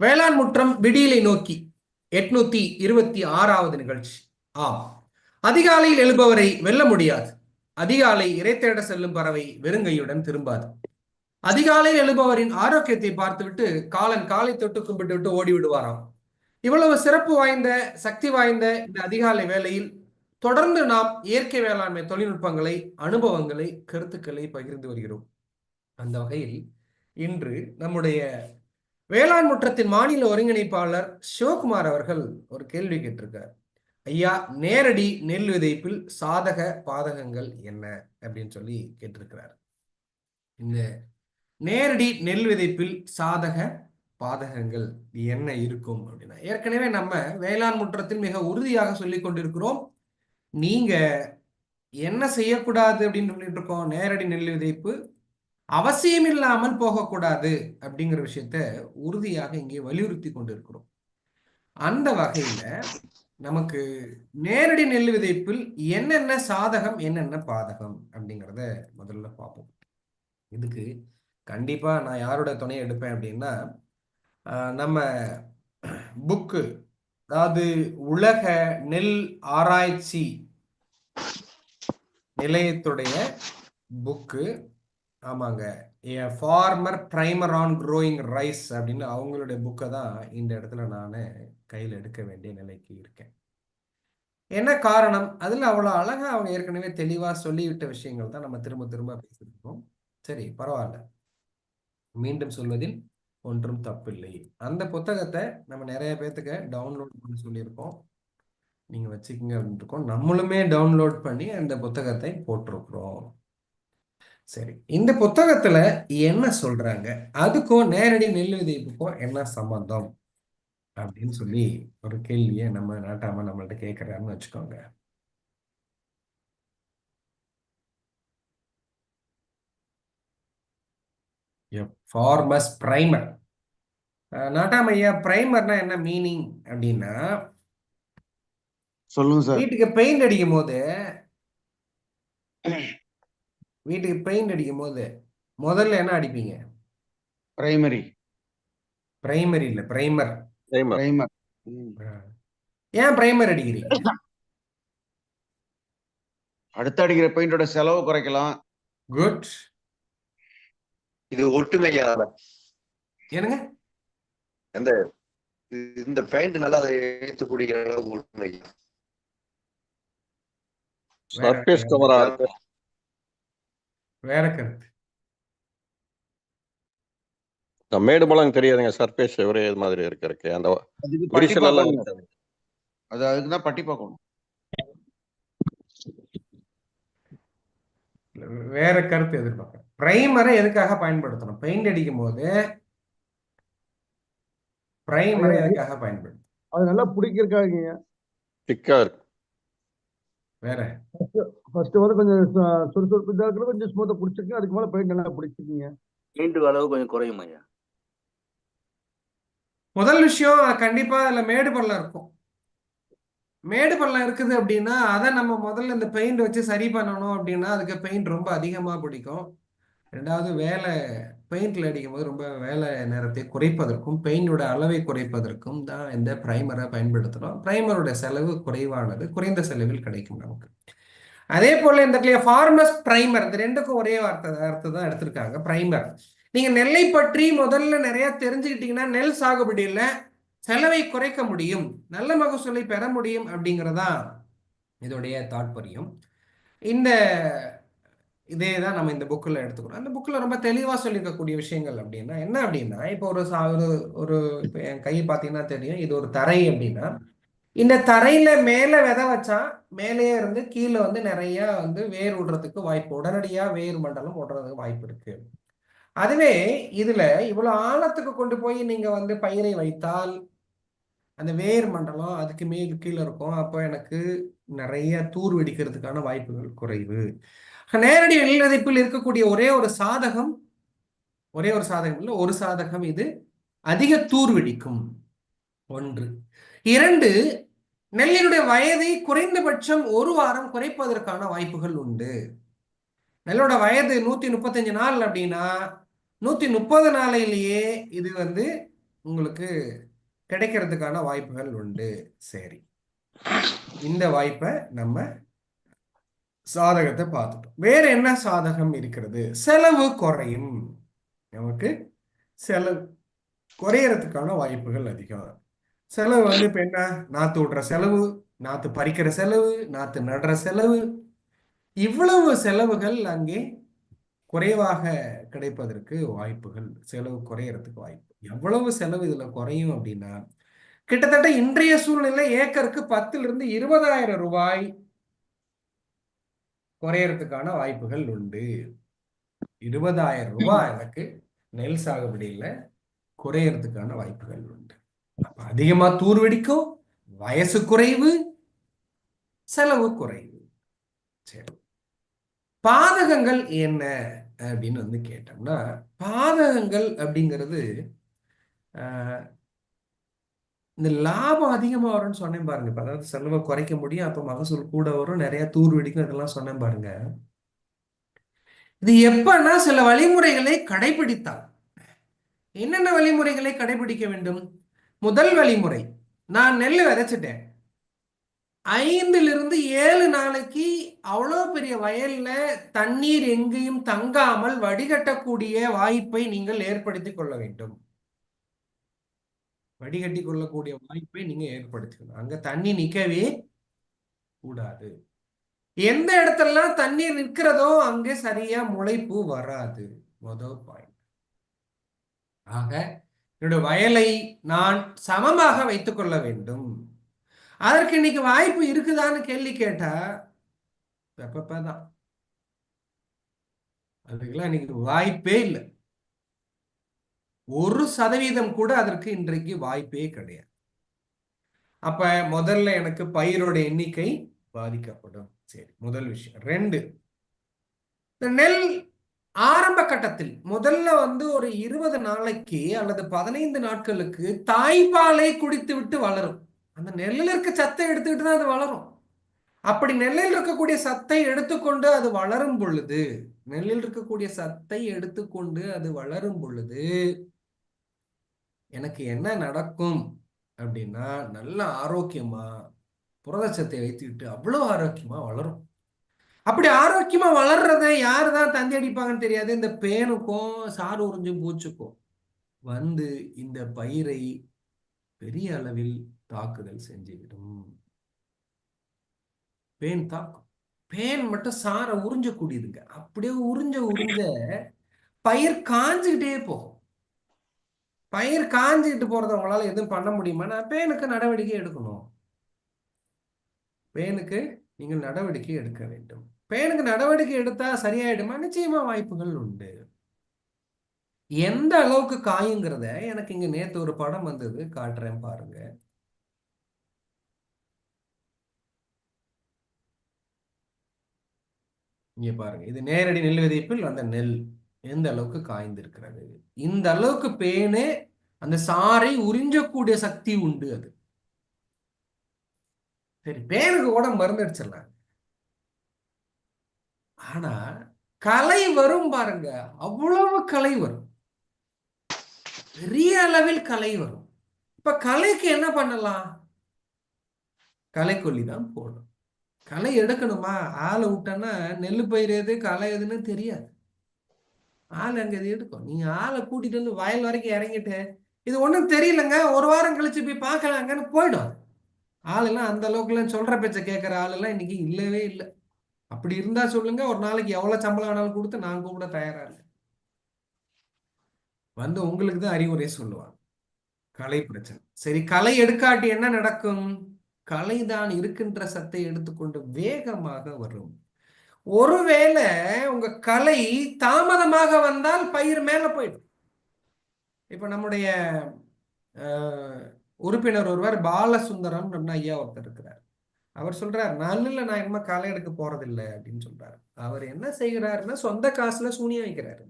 வேளாண் முற்றம் விடியலை நோக்கி எட்நூத்தி இருபத்தி ஆறாவது நிகழ்ச்சி. ஆம். அதிகாலையில் எழுபவரை வெல்ல முடியாது. அதிகாலை இறைத்தேட செல்லும் பறவை வெறுங்கையுடன் திரும்பாது. அதிகாலையில் எழுபவரின் ஆரோக்கியத்தை பார்த்துவிட்டு காலன் காலை தொட்டு கும்பிட்டு விட்டு ஓடி விடுவாராம் இவ்வளவு சிறப்பு வாய்ந்த சக்தி வாய்ந்த இந்த அதிகாலை வேளையில் தொடர்ந்து நாம் இயற்கை வேளாண்மை தொழில்நுட்பங்களை அனுபவங்களை கருத்துக்களை பகிர்ந்து வருகிறோம். அந்த வகையில் இன்று நம்முடைய வேளாண் முற்றத்தின் மாநில ஒருங்கிணைப்பாளர் சிவகுமார் அவர்கள் ஒரு கேள்வி கேட்டிருக்கார். ஐயா நேரடி நெல் விதைப்பில் சாதக பாதகங்கள் என்ன? அப்படின்னு சொல்லி கேட்டிருக்கிறார். இந்த நேரடி நெல் விதைப்பில் சாதக பாதகங்கள் என்ன இருக்கும் அப்படின்னா ஏற்கனவே நம்ம வேளாண் முற்றத்தில் மிக உறுதியாக சொல்லிக் கொண்டிருக்கிறோம். நீங்க என்ன செய்யக்கூடாது அப்படின்னு சொல்லிட்டு இருக்கோம். நேரடி நெல் விதைப்பு அவசியம் இல்லாமல் போகக்கூடாது அப்படிங்கிற விஷயத்த உறுதியாக இங்கே வலியுறுத்தி கொண்டிருக்கிறோம். அந்த வகையில நமக்கு நேரடி நெல் விதைப்பில் என்னென்ன சாதகம் என்னென்ன பாதகம் அப்படிங்கிறத முதல்ல பார்ப்போம். இதுக்கு கண்டிப்பா நான் யாரோட துணையை எடுப்பேன் அப்படின்னா நம்ம புக்கு அதாவது உலக நெல் ஆராய்ச்சி நிலையத்துடைய புக்கு ஆமாங்க. A farmer primer on growing rice அப்படின்னு அவங்களுடைய புக்கை தான் இந்த இடத்துல நான் கையில் எடுக்க வேண்டிய நிலைக்கு இருக்கேன். என்ன காரணம்? அதில் அவ்வளோ அழகாக அவங்க ஏற்கனவே தெளிவாக சொல்லிவிட்ட விஷயங்கள் தான் நம்ம திரும்ப திரும்ப பேசியிருக்கோம். சரி பரவாயில்ல. மீண்டும் சொல்வதில் ஒன்றும் தப்பில்லை. அந்த புத்தகத்தை நம்ம நிறைய பேர்த்துக்கு டவுன்லோட் பண்ணி சொல்லியிருக்கோம். நீங்கள் வச்சுக்கோங்க அப்படின்னு இருக்கோம். நம்மளுமே டவுன்லோட் பண்ணி அந்த புத்தகத்தை போட்டிருக்கிறோம். சரி. இந்த புத்தகத்துல என்ன சொல்றாங்க? அதுக்கும் நேரடி நெல் விதைப்புக்கும் என்ன சம்பந்தம்? அப்படின்னு சொல்லி ஒரு கேள்வியை நம்ம நாட்டாம நம்மள்ட்ட கேட்கிறாருன்னு வச்சுக்கோங்க. ஃபார்மஸ் பிரைமர் நாட்டாம ஐயா பிரைமர்னா என்ன மீனிங் அப்படின்னா சொல்லுங்க சார். வீட்டுக்கு பெயிண்ட் அடிக்கும் போது வீட்டுக்கு பெயிண்ட் அடிக்கும் போது முதல்ல என்ன அடிப்பீங்க? பிரைமரி பிரைமரி இல்ல பிரைமர் பிரைமர் ஏன் பிரைமர் அடிக்கிறீங்க? அடுத்து அடிக்கிற பெயிண்டோட செலவு குறைக்கலாம். குட் இது ஒட்டுமையா என்னங்க? அந்த இந்த பெயிண்ட் நல்லா அதை ஏற்றக்கூடிய அளவு ஒட்டுமை. சர்ஃபேஸ் கவரா வேற கருத்து. இந்த மேடு பழம் தெரியாதுங்க சர்ஃபேஸ் ஒரே இது மாதிரி இருக்கு இருக்கு. அந்த விரிசல் எல்லாம். அது அதுக்கு தான் பட்டி பார்க்கணும். வேற கருத்து எதிர்பார்க்கிறேன். பிரைமரை எதுக்காக பயன்படுத்தணும்? பெயிண்ட் அடிக்கும் போது பிரைமரை எதுக்காக பயன்படுத்தணும்? அது நல்லா பிடிக்கிறக்காக திக்கா இருக்கு. வேற? ஃபர்ஸ்ட் வந்து கொஞ்சம் சுறுசுறுப்பு இதாக கொஞ்சம் ஸ்மூத்தா பிடிச்சிருக்கீங்க அதுக்கு மேல பெயிண்ட் நல்லா பிடிச்சிருக்கீங்க பெயிண்ட் அளவு கொஞ்சம் குறையும் ஐயா. முதல் விஷயம் கண்டிப்பா அதுல மேடு பள்ளம் இருக்கும். மேடு பள்ளம் இருக்குது அப்படின்னா அதை நம்ம முதல்ல இந்த பெயிண்ட் வச்சு சரி பண்ணணும் அப்படின்னா அதுக்கு பெயிண்ட் ரொம்ப அதிகமா பிடிக்கும். ரெண்டாவது வேலை பெயிண்டில் அடிக்கும் போது ரொம்ப வேலை நேரத்தை குறைப்பதற்கும் பெயிண்டோட அளவை குறைப்பதற்கும் தான் இந்த ப்ரைமரை பயன்படுத்துறோம். ப்ரைமரோட செலவு குறைவானது குறைந்த செலவில் கிடைக்கும் நமக்கு. அதே போல் இந்த இடத்துல ஃபார்மஸ் ப்ரைமர் இந்த ரெண்டுக்கும் ஒரே வார்த்தை அர்த்தம் தான் எடுத்திருக்காங்க. ப்ரைமர் நீங்கள் நெல்லை பற்றி முதல்ல நிறையா தெரிஞ்சுக்கிட்டீங்கன்னா நெல் சாகுபடியில் செலவை குறைக்க முடியும் நல்ல மகசூலை பெற முடியும் அப்படிங்கிறதா இதோடைய தாற்பயம். இந்த இதே தான் நம்ம இந்த புக்கில் எடுத்துக்கிறோம் அந்த புக்கில் ரொம்ப தெளிவாக சொல்லியிருக்கக்கூடிய விஷயங்கள் அப்படின்னா என்ன அப்படின்னா இப்போ ஒரு சா ஒரு ஒரு இப்போ என் கை பார்த்தீங்கன்னா தெரியும். இது ஒரு தரை அப்படின்னா இந்த தரையில மேலே விதை வச்சா மேலேயே இருந்து கீழே வந்து நிறைய வந்து வேர் விடுறதுக்கு வாய்ப்பு உடனடியாக வேர் மண்டலம் விடுறதுக்கு வாய்ப்பு இருக்கு. அதுவே இதுல இவ்வளவு ஆழத்துக்கு கொண்டு போய் நீங்க வந்து பயிரை வைத்தால் அந்த வேர் மண்டலம் அதுக்கு மேல் கீழே இருக்கும். அப்போ எனக்கு நிறைய தூர் வெடிக்கிறதுக்கான வாய்ப்புகள் குறைவு. நேரடி நெல் இருக்கக்கூடிய ஒரே ஒரு சாதகம் ஒரே ஒரு சாதகம் இல்லை ஒரு சாதகம் இது. அதிக தூர் வெடிக்கும். ஒன்று. இரண்டு நெல்லினுடைய வயதை குறைந்தபட்சம் ஒரு வாரம் குறைப்பதற்கான வாய்ப்புகள் உண்டு. நெல்லோட வயது நூத்தி முப்பத்தஞ்சு நாள் அப்படின்னா நூத்தி முப்பது நாளையிலேயே இது வந்து உங்களுக்கு கிடைக்கிறதுக்கான வாய்ப்புகள் உண்டு. சரி. இந்த வாய்ப்பை நம்ம சாதகத்தை பார்த்துட்டோம். வேற என்ன சாதகம் இருக்கிறது? செலவு குறையும். நமக்கு செலவு குறையறதுக்கான வாய்ப்புகள் அதிகம். செலவு வந்து இப்ப என்ன? நாத்து விடுற செலவு நாத்து பறிக்கிற செலவு நாத்து நடுற செலவு. இவ்வளவு செலவுகள் அங்கே குறைவாக கிடைப்பதற்கு வாய்ப்புகள் செலவு குறையறதுக்கு வாய்ப்பு. எவ்வளவு செலவு இதுல குறையும் அப்படின்னா கிட்டத்தட்ட இன்றைய சூழ்நிலை ஏக்கருக்கு பத்துல இருந்து இருபதாயிரம் ரூபாய் குறையறதுக்கான வாய்ப்புகள் உண்டு. இருபதாயிரம் ரூபாய் எனக்கு நெல் சாகுபடியில குறையறதுக்கான வாய்ப்புகள் உண்டு. அப்ப அதிகமா தூர் வெடிக்கும் வயசு குறைவு செலவு குறைவு. சரி. பாதகங்கள் என்ன அப்படின்னு வந்து கேட்டோம்னா பாதகங்கள் அப்படிங்கிறது ஆஹ், இந்த லாபம் அதிகமாக வரும்னு சொன்னேன் பாருங்க. அதாவது செலவை குறைக்க முடியும் அப்போ மகசூல் கூட வரும் நிறைய தூர் வெடிக்கும் இதெல்லாம் சொன்னேன் பாருங்க. இது எப்பன்னா சில வழிமுறைகளை கடைபிடித்தால். என்னென்ன வழிமுறைகளை கடைபிடிக்க வேண்டும்? முதல் வழிமுறை நான் நெல் விதைச்சிட்டேன். ஐந்திலிருந்து ஏழு நாளைக்கு அவ்வளோ பெரிய வயல்ல தண்ணீர் எங்கேயும் தங்காமல் வடிகட்டக்கூடிய வாய்ப்பை நீங்கள் ஏற்படுத்தி கொள்ள வேண்டும். வடிகட்டி கொள்ளக்கூடிய வாய்ப்பை நீங்க ஏற்படுத்திக்கணும். அங்க தண்ணி நிக்கவே கூடாது. எந்த இடத்துலலாம் தண்ணீர் நிற்கிறதோ அங்கே சரியா முளைப்பு வராது. முதல் பாயிண்ட் ஆக என்னுடைய வயலை நான் சமமாக வைத்துக் கொள்ள வேண்டும். அதற்கு இன்னைக்கு வாய்ப்பு இருக்குதான்னு கேள்வி கேட்டா வெப்பப்பதான். அதுக்கெல்லாம் இன்னைக்கு வாய்ப்பே இல்லை. ஒரு சதவீதம் கூட அதற்கு இன்றைக்கு வாய்ப்பே கிடையாது. அப்ப முதல்ல எனக்கு பயிரோட எண்ணிக்கை பாதிக்கப்படும். சரி முதல் விஷயம். ரெண்டு இந்த நெல் ஆரம்ப கட்டத்தில் முதல்ல வந்து ஒரு இருபது நாளைக்கு அல்லது பதினைந்து நாட்களுக்கு தாய்ப்பாலை குடித்து விட்டு வளரும். அந்த நெல்லில் இருக்க சத்தை எடுத்துக்கிட்டு தான் அது வளரும். அப்படி நெல்லில் இருக்கக்கூடிய சத்தை எடுத்துக்கொண்டு அது வளரும் பொழுது நெல்லில் இருக்கக்கூடிய சத்தை எடுத்துக்கொண்டு அது வளரும் பொழுது எனக்கு என்ன நடக்கும் அப்படின்னா நல்ல ஆரோக்கியமா புரதச்சத்தை வைத்துக்கிட்டு அவ்வளோ ஆரோக்கியமா வளரும். அப்படி ஆரோக்கியமா வளர்றத யார் தான் தந்தி அடிப்பாங்கன்னு தெரியாது. இந்த பேனுக்கும் சாறு உறிஞ்சும் பூச்சுக்கும் வந்து இந்த பயிரை பெரிய அளவில் தாக்குதல் செஞ்சுவிடும். பேன் தாக்கும். பேன் மட்டும் சாரை உறிஞ்சக்கூடியதுங்க. அப்படியே உறிஞ்ச உறிஞ்ச பயிர் காஞ்சுக்கிட்டே போகும். பயிர் காஞ்சிட்டு போறத உங்களால எதுவும் பண்ண முடியுமா? நான் பேனுக்கு நடவடிக்கை எடுக்கணும். பேனுக்கு நீங்கள் நடவடிக்கை எடுக்க வேண்டும். பேனுக்கு நடவடிக்கை எடுத்தா சரியாயிடுமா? நிச்சயமா வாய்ப்புகள் உண்டு. எந்த அளவுக்கு காயுங்கிறத எனக்கு இங்க நேத்து ஒரு படம் வந்தது. காட்டுறேன் பாருங்க. இங்க பாருங்க. இது நேரடி நெல் விதைப்பில் அந்த நெல். எந்த அளவுக்கு காய்ந்திருக்கிறது? இந்த அளவுக்கு பேனு அந்த சாறை உறிஞ்சக்கூடிய சக்தி உண்டு அது. சரி பேனுக்கு கூட மருந்து அடிச்சிடலாம். ஆனா கலை வரும் பாருங்க. அவ்வளவு கலை வரும். பெரிய அளவில் கலை வரும். இப்ப கலைக்கு என்ன பண்ணலாம்? கலைக்கொல்லி தான் போடணும். களை எடுக்கணுமா? ஆளை விட்டோன்னா நெல் பயிர் எது களை எதுன்னு தெரியாது. ஆள் அங்க இது எடுக்கும் நீங்க ஆளை கூட்டிட்டு வந்து வயல் வரைக்கும் இறங்கிட்டு இது ஒண்ணும் தெரியலங்க. ஒரு வாரம் கழிச்சு போய் பார்க்கலாங்கன்னு போயிடும். ஆளெல்லாம் அந்த அளவுக்குலாம் சொல்ற பேச்ச கேட்கிற ஆளெல்லாம் இன்னைக்கு இல்லவே இல்லை. அப்படி இருந்தா சொல்லுங்க ஒரு நாளைக்கு எவ்வளவு சம்பளம் ஆனாலும் கொடுத்து நான் கூட தயாரா இல்லை வந்து உங்களுக்கு தான் அறிவுரை சொல்லுவாங்க. கலை பிரச்சனை. சரி கலை எடுக்காட்டி என்ன நடக்கும்? கலைதான் இருக்கின்ற சத்தை எடுத்துக்கொண்டு வேகமாக வரும். ஒருவேளை உங்க கலை தாமதமாக வந்தால் பயிர் மேல போயிடும். இப்ப நம்முடைய உறுப்பினர் ஒருவர் பாலசுந்தரம் நம்ம ஐயா ஒருத்தர் இருக்கிறார். அவர் சொல்றார் நல்ல நான் இனிமே களை எடுக்க போறதில்லை அப்படின்னு சொல்றாரு. அவர் என்ன செய்கிறாருன்னா சொந்த காசுல சூனியம் வைக்கிறாரு.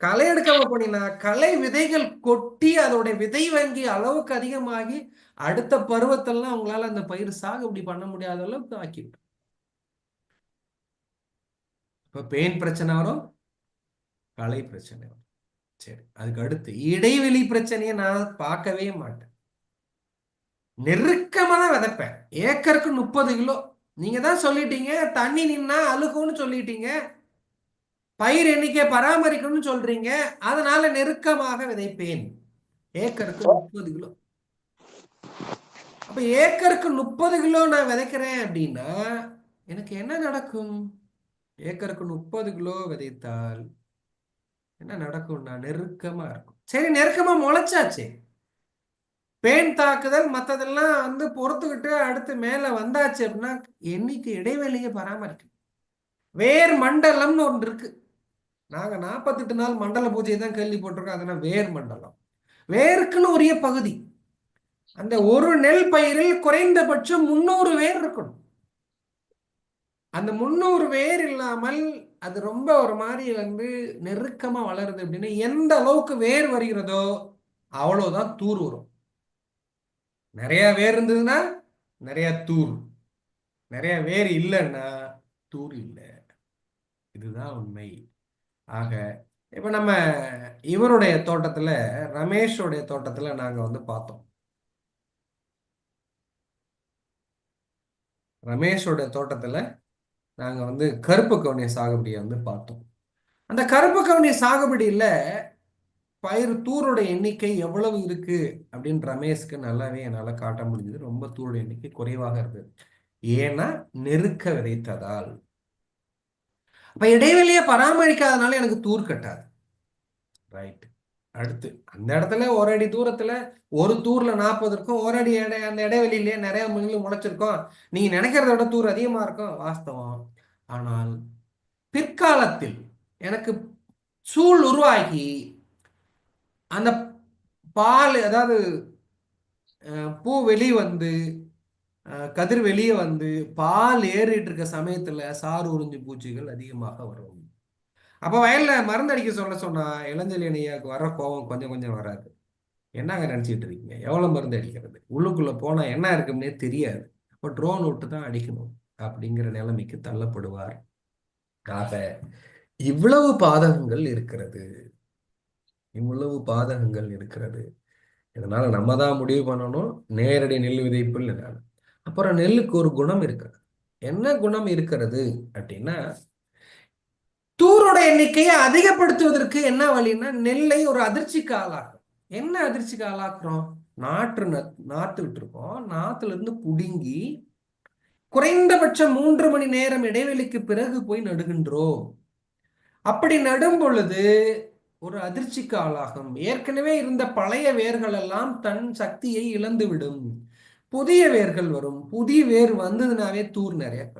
களை எடுக்காம போனீங்கன்னா களை விதைகள் கொட்டி அதோட விதை வங்கி அளவுக்கு அதிகமாகி அடுத்த பருவத்தெல்லாம் அவங்களால அந்த பயிர் சாகுபடி பண்ண முடியாத அளவுக்கு ஆக்கிவிடும். இப்போ பெயின் பிரச்சனை வரும் கலை பிரச்சனை வரும். சரி அதுக்கு அடுத்து இடைவெளி பிரச்சனையை நான் பார்க்கவே மாட்டேன். நெருக்கமாக தான் விதைப்பேன். ஏக்கருக்கு முப்பது கிலோ. நீங்க தான் சொல்லிட்டீங்க தண்ணி நின்னா அழுகும்னு சொல்லிட்டீங்க பயிர் எண்ணிக்கை பராமரிக்கணும்னு சொல்றீங்க அதனால நெருக்கமாக விதைப்பேன். ஏக்கருக்கு முப்பது கிலோ. அப்ப ஏக்கருக்கு முப்பது கிலோ நான் விதைக்கிறேன் அப்படின்னா எனக்கு என்ன நடக்கும்? ஏக்கருக்கு முப்பது கிலோ விதைத்தால் என்ன நடக்கும்னா நெருக்கமா இருக்கும். சரி நெருக்கமா முளைச்சாச்சு. பேன் தாக்குதல் மற்றதெல்லாம் வந்து பொறுத்துக்கிட்டு அடுத்து மேல வந்தாச்சு அப்படின்னா என்னைக்கு இடைவெளியை பராமரிக்கும். வேர் மண்டலம்னு ஒன்று இருக்கு. நாங்க நாற்பத்தெட்டு நாள் மண்டல பூஜையை தான் கேள்விப்பட்டிருக்கோம். அதனால் வேர் மண்டலம். வேருக்குன்னு உரிய பகுதி. அந்த ஒரு நெல் பயிரில் குறைந்தபட்சம் முன்னூறு வேர் இருக்கணும். அந்த முன்னூறு வேர் இல்லாமல் அது ரொம்ப ஒரு மாதிரி வந்து நெருக்கமாக வளருது அப்படின்னா எந்த அளவுக்கு வேர் வருகிறதோ அவ்வளோதான் தூர் வரும். நிறைய வேர் இருந்ததுன்னா நிறைய தூர். நிறைய வேர் இல்லைன்னா தூர் இல்லை. இதுதான் உண்மை. ஆக இப்போ நம்ம இவருடைய தோட்டத்தில் ரமேஷோடைய தோட்டத்தில் நாங்கள் வந்து பார்த்தோம். ரமேஷோட தோட்டத்தில் நாங்கள் வந்து கருப்பு கவுனிய சாகுபடியை வந்து பார்த்தோம். அந்த கருப்பு கவுனிய சாகுபடியில் பயிர் தூரோட எண்ணிக்கை எவ்வளவு இருக்கு? அப்படின்னு ரமேஷ்க்கு நல்லாவே என்னால் காட்ட முடிஞ்சது. ரொம்ப தூரோட எண்ணிக்கை குறைவாக இருக்கு ஏன்னா நெருக்க விதைத்ததால். அப்ப இடைவெளியை பராமரிக்காதனால எனக்கு தூர் கட்டாது. ரைட் அடுத்து. அந்த இடத்துல ஒரு அடி தூரத்துல ஒரு தூர்ல நாற்பது இருக்கும். ஒரு அடி இடை அந்த இடைவெளியிலேயே நிறைய மில்லு முளைச்சிருக்கும். நீங்க நினைக்கிறத விட தூர் அதிகமா இருக்கும் வாஸ்தவம். ஆனால் பிற்காலத்தில் எனக்கு சூழ் உருவாகி அந்த பால் அதாவது பூ வெளியே வந்து கதிர் வெளியே வந்து பால் ஏறிட்டு இருக்க சமயத்துல சாறு உறிஞ்சு பூச்சிகள் அதிகமாக வரும். அப்போ வயலில் மருந்து அடிக்க சொல்ல சொன்னால் இளஞ்செழியன் வர கோபம் கொஞ்சம் கொஞ்சம் வராது. என்னங்க நினச்சிட்டு இருக்கீங்க? எவ்வளோ மருந்து அடிக்கிறது? உள்ளுக்குள்ளே போனால் என்ன இருக்குன்னே தெரியாது. அப்போ ட்ரோன் விட்டு தான் அடிக்கணும் அப்படிங்கிற நிலைமைக்கு தள்ளப்படுவார். ஆக இவ்வளவு பாதகங்கள் இருக்கிறது. இவ்வளவு பாதகங்கள் இருக்கிறது. இதனால நம்ம தான் முடிவு பண்ணணும். நேரடி நெல் விதைப்பில் நான். அப்புறம் நெல்லுக்கு ஒரு குணம் இருக்கிறது. என்ன குணம் இருக்கிறது அப்படின்னா தூரோட எண்ணிக்கையை அதிகப்படுத்துவதற்கு என்ன வழின்னா நெல்லை ஒரு அதிர்ச்சிக்கு ஆளாக்கும். என்ன அதிர்ச்சிக்கு ஆளாக்குறோம்? நாற்று ந நாத்து விட்டுருக்கோம். நாத்துல இருந்து புடுங்கி குறைந்தபட்சம் மூன்று மணி நேரம் இடைவெளிக்கு பிறகு போய் நடுகின்றோம். அப்படி நடும் பொழுது ஒரு அதிர்ச்சிக்கு ஆளாகும். ஏற்கனவே இருந்த பழைய வேர்கள் எல்லாம் தன் சக்தியை இழந்துவிடும். புதிய வேர்கள் வரும். புதிய வேர் வந்ததுனாவே தூர் நிறைய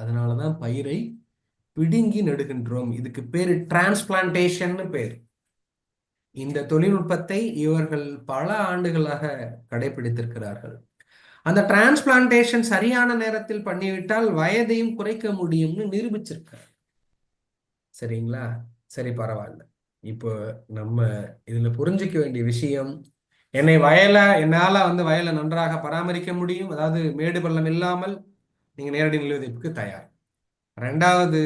அதனால தான் பயிரை பிடுங்கி நடுகின்றோம். இதுக்கு பேர் டிரான்ஸ்பிளான்டேஷன்னு பேர். இந்த தொழில்நுட்பத்தை இவர்கள் பல ஆண்டுகளாக கடைபிடித்திருக்கிறார்கள். அந்த டிரான்ஸ்பிளான்டேஷன் சரியான நேரத்தில் பண்ணிவிட்டால் வயதையும் குறைக்க முடியும்னு நிரூபிச்சிருக்கார். சரிங்களா? சரி பரவாயில்ல. இப்போ நம்ம இதுல புரிஞ்சுக்க வேண்டிய விஷயம் என்னை வயலை என்னால வந்து வயலை நன்றாக பராமரிக்க முடியும். அதாவது மேடு பள்ளம் இல்லாமல் நீங்கள் நேரடி நெல் தயார். ரெண்டாவது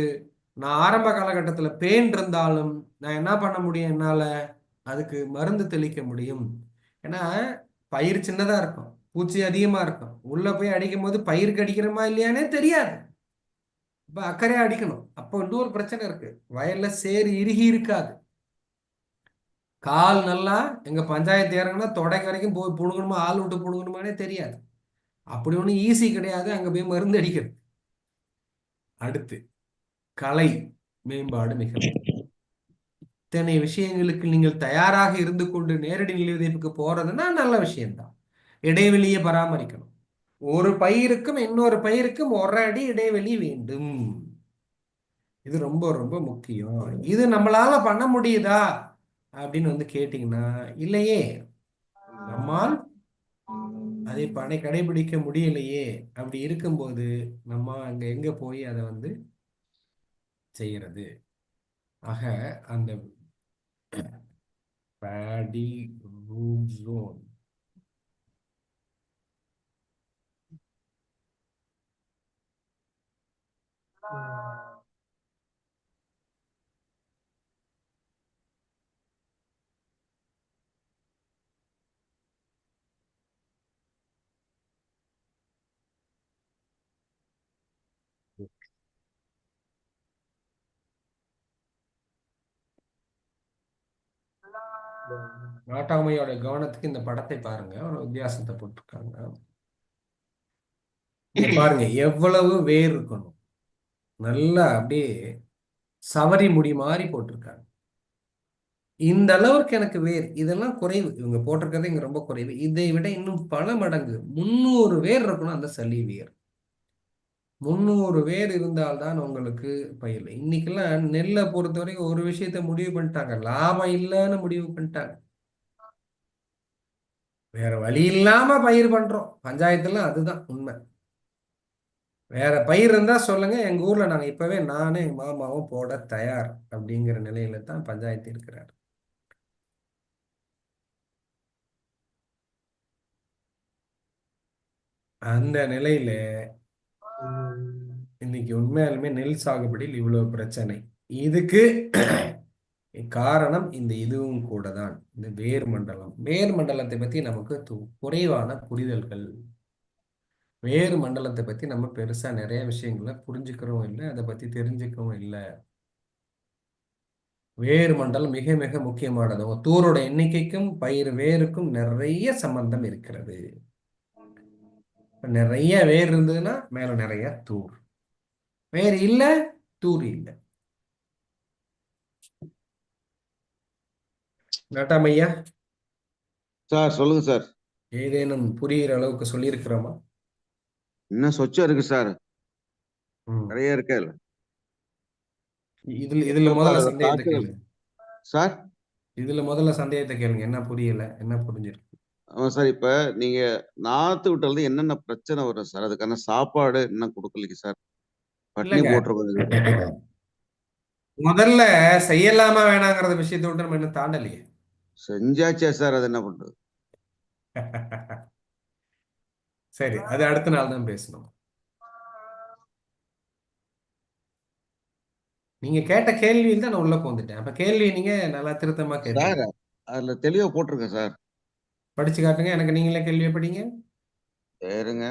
நான் ஆரம்ப காலகட்டத்தில் பெயின் இருந்தாலும் நான் என்ன பண்ண முடியும்? என்னால்? அதுக்கு மருந்து தெளிக்க முடியும். ஏன்னா பயிர் சின்னதாக இருக்கும். பூச்சி அதிகமாக இருக்கும். உள்ளே போய் அடிக்கும் போது பயிருக்கு அடிக்கிறோமா இல்லையானே தெரியாது. இப்போ அக்கறையாக அடிக்கணும். அப்போ இன்னொரு பிரச்சனை இருக்கு. வயலில் சேறு இறுகி இருக்காது. கால் நல்லா எங்கள் பஞ்சாயத்து இறங்குனா தொடக்க வரைக்கும் போய் புழுங்கணுமா ஆள் விட்டு புடுங்கணுமானே தெரியாது. அப்படி ஒன்றும் ஈஸி கிடையாது. அங்க போய் மருந்து அடிக்கிறது. அடுத்து கலை மேம்பாடு மிக இத்தனை விஷயங்களுக்கு நீங்கள் தயாராக இருந்து கொண்டு நேரடி நிலை விதைப்புக்கு போறதுன்னா நல்ல விஷயம்தான். இடைவெளியை பராமரிக்கணும். ஒரு பயிருக்கும் இன்னொரு பயிருக்கும் ஒரு அடி இடைவெளி வேண்டும். இது ரொம்ப ரொம்ப முக்கியம். இது நம்மளால பண்ண முடியுதா? அப்படின்னு வந்து கேட்டீங்கன்னா இல்லையே. நம்மால் அதை படை கடைபிடிக்க முடியலையே அப்படி இருக்கும்போது நம்ம அங்க எங்க போய் அதை வந்து செய்யறது? ஆக அந்த பேடி ரூட் ஜோன் நாட்டாமையோட கவனத்துக்கு இந்த படத்தை பாருங்க. ஒரு வித்தியாசத்தை போட்டிருக்காங்க. பாருங்க எவ்வளவு வேர் இருக்கணும். நல்லா அப்படியே சவரி முடி மாதிரி போட்டிருக்காங்க. இந்த அளவுக்கு எனக்கு வேர் இதெல்லாம் குறைவு. இவங்க போட்டிருக்கிறது இங்க ரொம்ப குறைவு. இதை விட இன்னும் பல மடங்கு முந்நூறு வேர் இருக்கணும் அந்த சளி வேர். முந்நூறு பேர் இருந்தால்தான் உங்களுக்கு பயிர் இன்னைக்கெல்லாம் நெல்லை பொறுத்த வரைக்கும் ஒரு விஷயத்த முடிவு பண்ணிட்டாங்க. லாபம் இல்லைன்னு முடிவு பண்ணிட்டாங்க. வேற வழி இல்லாம பயிர் பண்றோம். பஞ்சாயத்துல அதுதான் உண்மை. வேற பயிர் இருந்தா சொல்லுங்க. எங்க ஊர்ல நாங்க இப்பவே நானே எங்க மாமாவும் போட தயார் அப்படிங்கிற நிலையில தான் பஞ்சாயத்து இருக்கிறார். அந்த நிலையில இன்னைக்கு உண்மையாலுமே நெல் சாகுபடியில் இவ்வளவு பிரச்சனை. இதுக்கு காரணம் இந்த இதுவும் கூட தான் இந்த வேர் மண்டலம். வேர் மண்டலத்தை பத்தி நமக்கு குறைவான புரிதல்கள். வேறு மண்டலத்தை பத்தி நம்ம பெருசா நிறைய விஷயங்களை புரிஞ்சுக்கிறோம் இல்லை அதை பத்தி தெரிஞ்சுக்கவும் இல்லை. வேறு மண்டலம் மிக மிக முக்கியமானது தூரோட எண்ணிக்கைக்கும் பயிர் வேருக்கும் நிறைய சம்பந்தம் இருக்கிறது. நிறைய வேர் இருந்ததுன்னா மேல நிறைய தூர். வேர் இல்ல தூர் இல்ல. நட்டாமையா சார் சொல்லுங்க சார். ஏதேனும் புரியுற அளவுக்கு சொல்லியிருக்கிறோமா? இன்னும் சொச்சம் இருக்கு சார். நிறைய இருக்கே இதுல இதுல முதல்ல சந்தேகத்தை கேளுங்க சார்? இதுல முதல்ல சந்தேகத்தை கேளுங்க. என்ன புரியல? என்ன புரிஞ்சிருக்கு? சார். இப்ப நீங்க நாத்து விட்டது என்னென்ன பிரச்சனை வரும் சார்? அதுக்கான சாப்பாடு என்ன கொடுக்கலைங்க சார். பட்னி இல்லைங்க. முதல்ல செய்யலாமா வேணாங்கிறத விஷயத்தை விட்டு நம்ம இன்னும் தாண்டலையே. செஞ்சாச்சே சார். அது என்ன பண்றது? சரி அது அடுத்த நாள் தான் பேசணும். நீங்க கேட்ட கேள்வியில் தான் நான் உள்ள போந்துட்டேன் அப்ப கேள்வி நீங்க நல்லா திருத்தமா சார் கேட்டீங்க அதுல தெளிவா போட்டிருக்கேன் சார். படிச்சு காட்டுங்க. எனக்கு நீங்களே கேள்வியை படிங்க சரிங்க.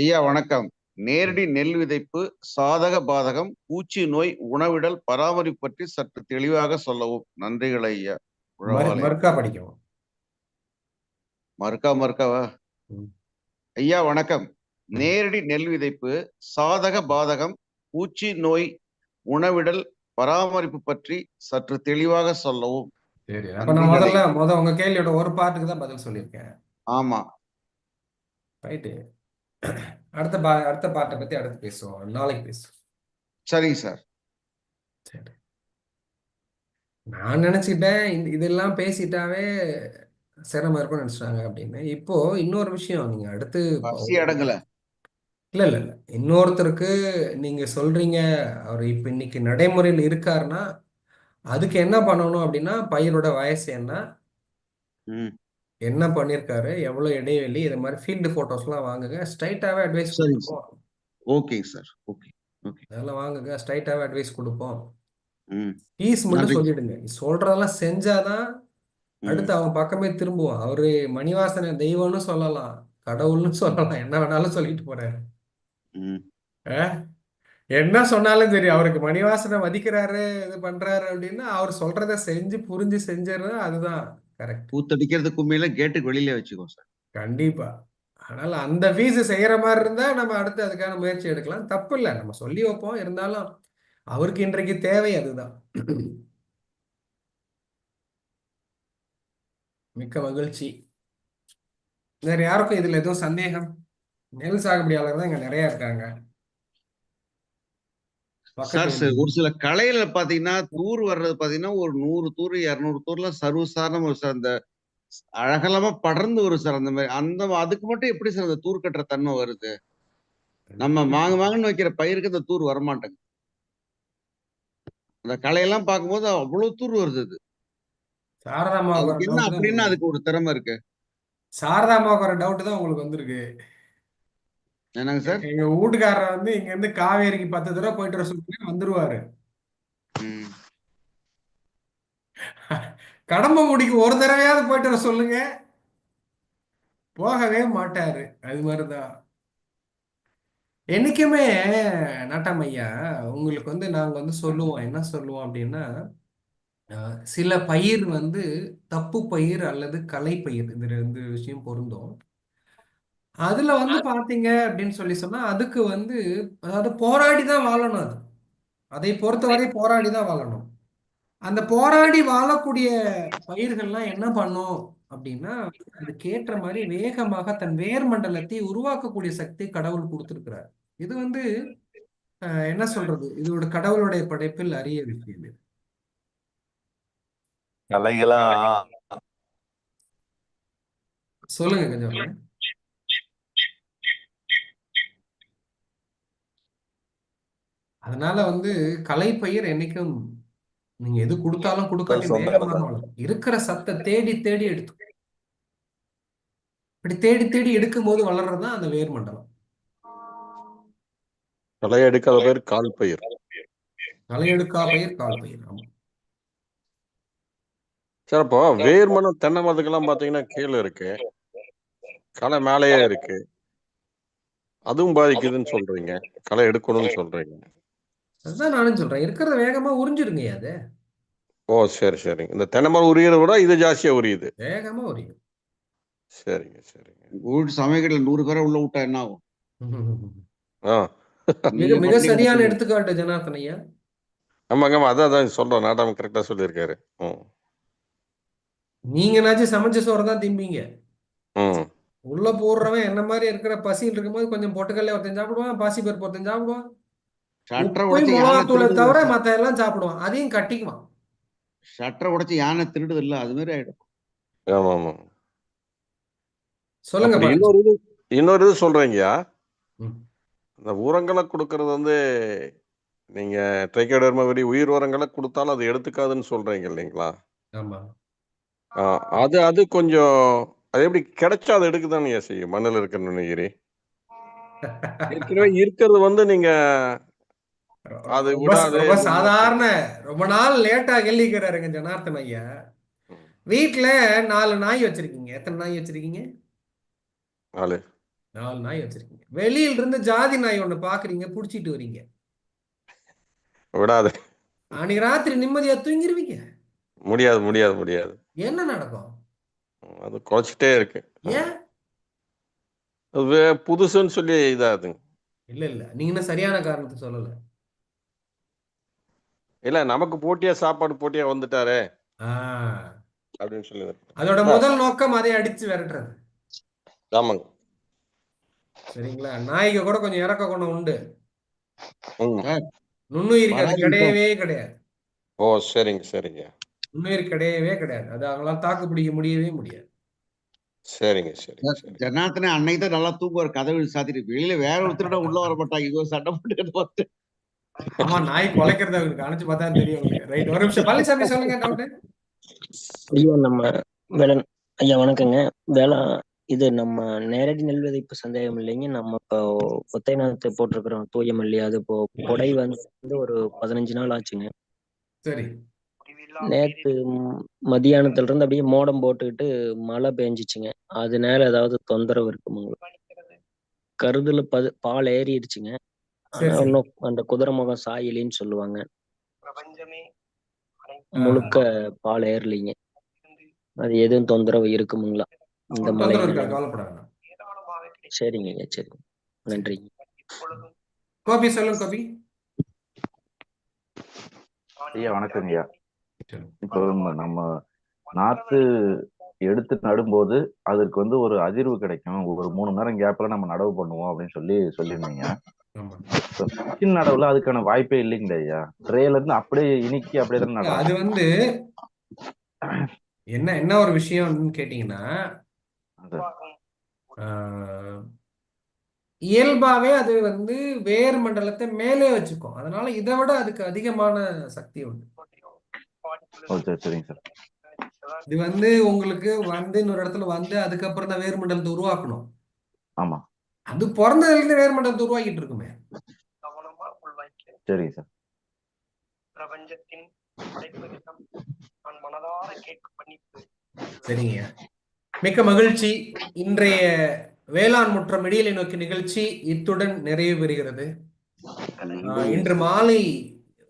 ஐயா வணக்கம். நேரடி நெல் விதைப்பு சாதக பாதகம் பூச்சி நோய் உணவிடல் பராமரிப்பு பற்றி சற்று தெளிவாக சொல்லவும். நன்றிகள் ஐயா. மறுக்கா படிக்கவும் மறுக்கா மறுக்காவா. ஐயா வணக்கம். நேரடி நெல் விதைப்பு சாதக பாதகம் பூச்சி நோய் உணவிடல் பராமரிப்பு பற்றி சற்று தெளிவாக சொல்லவும். சரி அப்ப நான் முதல்ல முத உங்க கேள்வியோட ஒரு பாட்டுக்கு தான் பதில் சொல்லியிருக்கேன். ஆமா. ரைட்டு. அடுத்த பா அடுத்த பாட்டை பத்தி அடுத்து பேசுவோம். நாளைக்கு பேசுவோம். சரிங்க சார். சரி. நான் நினைச்சிட்டேன் இந்த இதெல்லாம் பேசிட்டாவே சிரமம் இருக்கும்னு நினைச்சிட்டாங்க அப்படின்னு. இப்போ இன்னொரு விஷயம் நீங்க அடுத்து பசி அடங்கல. இல்ல இல்ல இல்ல. இன்னொருத்தருக்கு நீங்க சொல்றீங்க அவர் இப்ப இன்னைக்கு நடைமுறையில் இருக்காருன்னா அதுக்கு என்ன பண்ணணும் அப்படின்னா பயிரோட வயசு என்ன? ம். என்ன பண்ணியிருக்காரு எவ்வளவு இடைவெளி? இது மாதிரி ஃபீல்டு போட்டோஸ்லாம் வாங்குங்க. ஸ்ட்ரைட்டாவே அட்வைஸ் சரிங்க கொடுப்போம். ஓகேங்க சார். ஓகே அதெல்லாம் வாங்குங்க. ஸ்ட்ரைட்டாவே அட்வைஸ் கொடுப்போம். ம். பீஸ் மட்டும் நன்றி. சொல்லிடுங்க. சொல்றதெல்லாம் செஞ்சாதான். அடுத்து அவன் பக்கமே திரும்புவான். அவரு மணிவாசனை தெய்வம்னு சொல்லலாம். கடவுள்னு சொல்லலாம். என்ன வேணாலும் சொல்லிட்டு போறாரு? என்ன சொன்னாலும் சரி அவருக்கு மணிவாசனை மதிக்கிறாரு இது பண்றாரு அப்படின்னா அவர் சொல்றத செஞ்சு புரிஞ்சு செஞ்சிருந்தா அதுதான் கரெக்ட் பூத்தடிக்கிறது கும்மியில கேட்டுக்கு வெளியில வச்சுக்கோ சார். கண்டிப்பா. அதனால அந்த ஃபீஸ் செய்யற மாதிரி இருந்தா நம்ம அடுத்து அதுக்கான முயற்சி எடுக்கலாம். தப்பு இல்லை. நம்ம சொல்லி வைப்போம். இருந்தாலும் அவருக்கு இன்றைக்கு தேவை அதுதான். மிக்க மகிழ்ச்சி. வேற யாருக்கும் இதுல எதுவும் சந்தேகம்? நெல் சாகுபடியாளர் தான் இங்க நிறைய இருக்காங்க. சார் ஒரு சில கலையில பாத்தீங்கன்னா தூர் வர்றது பாத்தீங்கன்னா ஒரு நூறு தூர் இருநூறு தூர்ல சர்வசாதாரண ஒரு சார் அந்த அழகலமா படர்ந்து வரும் சார் அந்த மாதிரி. அந்த அதுக்கு மட்டும் எப்படி சார் அந்த தூர் கட்டுற தன்மை வருது? நம்ம மாங்க மாங்கன்னு வைக்கிற பயிருக்கு அந்த தூர் வரமாட்டேங்குது. அந்த களையெல்லாம் பார்க்கும்போது அவ்வளவு தூர் வருது அது. என்ன அப்படின்னா அதுக்கு ஒரு திறமை இருக்கு. சாரதாமாவுக்கு ஒரு டவுட் தான் உங்களுக்கு வந்திருக்கு. என்னங்க சார்? எங்க வீட்டுக்காரர் வந்து இங்க இருந்து காவேரிக்கு பத்து தடவை போயிட்டு வர சொல்லுங்க வந்துருவாரு. கடம்ப முடிக்கு ஒரு தடவையாவது போயிட்டு வர சொல்லுங்க. போகவே மாட்டாரு. அது மாதிரிதான். என்னைக்குமே நாட்டாம் ஐயா உங்களுக்கு வந்து நாங்க வந்து சொல்லுவோம். என்ன சொல்லுவோம் அப்படின்னா சில பயிர் வந்து தப்பு பயிர் அல்லது கலை பயிர். இந்த ரெண்டு விஷயம் பொருந்தும். அதுல வந்து பாத்தீங்க அப்படின்னு சொல்லி சொன்னா அதுக்கு வந்து அதாவது போராடி தான் வாழணும் அது. அதை பொறுத்தவரை போராடி தான் வாழணும். அந்த போராடி வாழக்கூடிய பயிர்கள்லாம் என்ன பண்ணும் அப்படின்னா அதுக்கேற்ற மாதிரி வேகமாக தன் வேர் மண்டலத்தை உருவாக்கக்கூடிய சக்தி கடவுள் கொடுத்திருக்கிறார். இது வந்து என்ன சொல்றது? இதோட கடவுளுடைய படைப்பில் அரிய விஷயம் இது. சொல்லுங்க கொஞ்சம் அதனால வந்து கலைப்பயிர் என்னைக்கும் நீங்க எது கொடுத்தாலும் கொடுக்காட்டி இருக்கிற சத்தை தேடி தேடி எடுத்து இப்படி தேடி தேடி எடுக்கும் போது வளர்றதுதான் அந்த வேர் மண்டலம். களை எடுக்காத பேர் கால் பயிர் களை எடுக்கா பயிர் கால் பயிர் ஆமா. சரி அப்போ வேர் தென்னை மரத்துக்கெல்லாம் பாத்தீங்கன்னா கீழே இருக்கு. களை மேலேயே இருக்கு. அதுவும் பாதிக்குதுன்னு சொல்றீங்க. களை எடுக்கணும்னு சொல்றீங்க. அதுதான் நானும் சொல்றேன். இருக்கிறத வேகமா உறிஞ்சிருங்க அது ஓ சரி சரிங்க இந்த தென்னை மரம் உரியதை விட இது ஜாஸ்தியா உரியுது. வேகமா உரியும். சரிங்க சரிங்க. வீட்டு சமையல்கட்டில் நூறு பேரை உள்ள விட்டா என்ன ஆகும்? ஆ. மிக நீங்க மிக சரியான. எடுத்துக்காட்டு ஜனார்த்தன் ஐயா. ஆமாங்க ஆமா அதான் அதான் சொல்றேன். நாட்டாம கரெக்டா சொல்லியிருக்காரு. ம். நீங்கனாச்சும் சமைச்ச சோறு தான் திம்பீங்க. ம். உள்ள போடுறவன் என்ன மாதிரி இருக்கிற பசியில் இருக்கும்போது கொஞ்சம் பொட்டுக்கல்ல ஒருத்தன் சாப்பிடுவான் பாசி பருப்பு ஒருத்தன் சாப்பிடுவான். ஷட்டரை உடைச்சு மிளகாத்தூளை தவிர மத்த எல்லாம் சாப்பிடுவான். அதையும் கட்டிக்குவான். ஷட்டரை உடைச்சு யானை திருடுது இல்ல அது மாதிரி ஆயிடும். ஆமா ஆமா சொல்லுங்க. இன்னொரு இது இன்னொரு இது சொல்றீங்கயா ம். இந்த உரங்களை கொடுக்கறது வந்து நீங்க ட்ரைகோடர்மா வெரி உயிர் உரங்களை கொடுத்தாலும் அது எடுத்துக்காதுன்னு சொல்றீங்க இல்லைங்களா? அது அது கொஞ்சம் அது எப்படி கிடைச்சா அது எடுக்குதானே செய்யும்? மண்ணில் இருக்கிற நுண்ணுயிரி. ஏற்கனவே இருக்கிறது வந்து நீங்க அது ரொம்ப சாதாரண ரொம்ப நாள் லேட்டா கேள்விக்கிறாருங்க ஜனார்த்தன் ஐயா. ம். வீட்ல நாலு நாய் வச்சிருக்கீங்க. எத்தனை நாய் வச்சிருக்கீங்க? நாலு. நாலு நாய் வச்சிருக்கீங்க. வெளியில இருந்து ஜாதி நாய் ஒண்ணு பாக்குறீங்க புடிச்சிட்டு வரீங்க. விடாது. அன்னைக்கு ராத்திரி நிம்மதியா தூங்கிருவீங்க? முடியாது முடியாது முடியாது. என்ன நடக்கும்? அது குறைச்சிட்டே இருக்கு. ஏன்? புதுசுன்னு சொல்லி இதாகுதுங்க. இல்ல இல்ல. நீங்க என்ன சரியான காரணத்தை சொல்லல. இல்ல நமக்கு போட்டியா சாப்பாடு போட்டியா வந்துட்டாரே. அப்படின்னு சொல்லி அதோட முதல் நோக்கம் அதை அடிச்சு விரட்டுறது. ஆமாங்க. சரிங்களா? நாய்க்கு கூட கொஞ்சம் இறக்க குணம் உண்டு. ம். நுண்ணுயிருக்கு அது கிடையவே கிடையாது. ஓ சரிங்க சரிங்க. நுண்ணுயிர் கிடையவே கிடையாது. அது அவங்களால தாக்கு பிடிக்க முடியவே முடியாது. சரிங்க சரிங்க சரி ஜனார்த்தனே அன்னைக்கு தான் நல்லா தூங்குவார். கதவு சாத்திட்டு. வெளியில வேற ஒருத்தரோட உள்ள வர மாட்டாங்க இது சண்டை போட்டுக்கிட்டு பார்த்து ஆமா நாய் குலைக்கிறது அவங்களுக்கு அணைச்சு பார்த்தா தெரியும் ரைட் ஒரு நிமிஷம். பழனிசாமி சொல்லுங்க டவுட் ஐயா நம்ம வேலன் ஐயா வணக்கங்க. வேளா இது நம்ம நேரடி நெல் விதைப்பு சந்தேகம் இல்லைங்க. நம்ம இப்போ ஒத்தை நாத்து போட்டிருக்கிறோம். தூய மல்லி அது இப்போ கொடை வந்து ஒரு பதினஞ்சு நாள் ஆச்சுங்க. சரி. நேத்து ம், மதியானத்துல இருந்து அப்படியே மோடம் போட்டுக்கிட்டு மழை பெஞ்சிச்சுங்க. அதனால ஏதாவது தொந்தரவு இருக்குமுங்க. கருதுல பது பால் ஏறிடுச்சுங்க. சரி சரி. அந்த குதிரை முகம் சாயலின்னு சொல்லுவாங்க. முழுக்க பால் ஏறலைங்க. அது எதுவும் தொந்தரவு இருக்குமுங்களா? இந்த வேண்டாம் சரிங்க ஐயா சரிங்க நன்றிங்க கோபி சொல்லுங்க கோபி. ஐயா வணக்கம் ஐயா. இப்போ நம்ம- நாத்து எடுத்து நடும்போது அதற்கு வந்து ஒரு அதிர்வு கிடைக்கும். ஒரு மூணு மணி நேரம் கேப்ல நம்ம நடவு பண்ணுவோம் அப்படின்னு சொல்லி சொல்லியிருந்தீங்க. நடவுல அதுக்கான வாய்ப்பே இல்லைங்களே ஐயா. ட்ரேல இருந்து அப்படியே இனிக்கி அப்படியே தானே அது வந்து என்ன என்ன ஒரு விஷயம்னு கேட்டீங்கன்னா இயல்பாவே அது வந்து வேர் மண்டலத்தை மேலே வச்சுக்கும். அதனால இதை விட அதுக்கு அதிகமான சக்தி உண்டு. இது வந்து உங்களுக்கு வந்து இன்னொரு இடத்துல வந்து அதுக்கப்புறம் தான் வேர் மண்டலத்தை உருவாக்கணும். ஆமா. அது பிறந்ததுல இருந்து வேர் மண்டலத்தை உருவாக்கிட்டு இருக்குமே. சரிங்க சார் பிரபஞ்சத்தின் படைப்புகளிடம் நான் மனதார கேட்கும் மன்னிப்பு. சரிங்க. மிக்க மகிழ்ச்சி. இன்றைய வேளாண் முற்றம் இடியலை நோக்கி நிகழ்ச்சி இத்துடன் நிறைவு பெறுகிறது. இன்று மாலை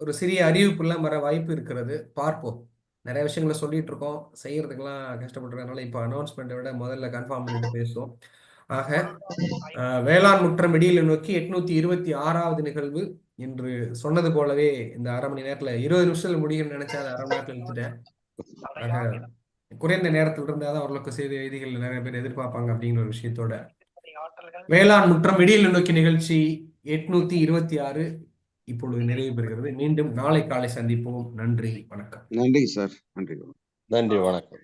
ஒரு சிறிய அறிவிப்புலாம் வர வாய்ப்பு இருக்கிறது. பார்ப்போம். நிறைய விஷயங்களை சொல்லிட்டு இருக்கோம். செய்யறதுக்கெல்லாம் கஷ்டப்பட்டுறதுனால இப்போ அனௌன்ஸ்மெண்ட்டை விட முதல்ல கன்ஃபார்ம் பண்ணிட்டு பேசுவோம். ஆக வேளாண் முற்றம் இடியலை நோக்கி எட்நூத்தி இருபத்தி ஆறாவது நிகழ்வு இன்று சொன்னது போலவே இந்த அரை மணி நேரத்துல இருபது நிமிஷத்துல முடியும்னு நினைச்சா அதை அரை மணி நேரத்துல இழுத்துட்டேன். ஆக குறைந்த நேரத்தில் இருந்தாதான் ஓரளவுக்கு செய்தி செய்திகள் நிறைய பேர் எதிர்பார்ப்பாங்க அப்படிங்கிற ஒரு விஷயத்தோட. வேளாண் முற்றம் இடியல் நோக்கி நிகழ்ச்சி எட்நூத்தி இருபத்தி ஆறு இப்பொழுது நிறைவு பெறுகிறது. மீண்டும் நாளை காலை சந்திப்போம். நன்றி வணக்கம். நன்றி சார். நன்றி. நன்றி வணக்கம்.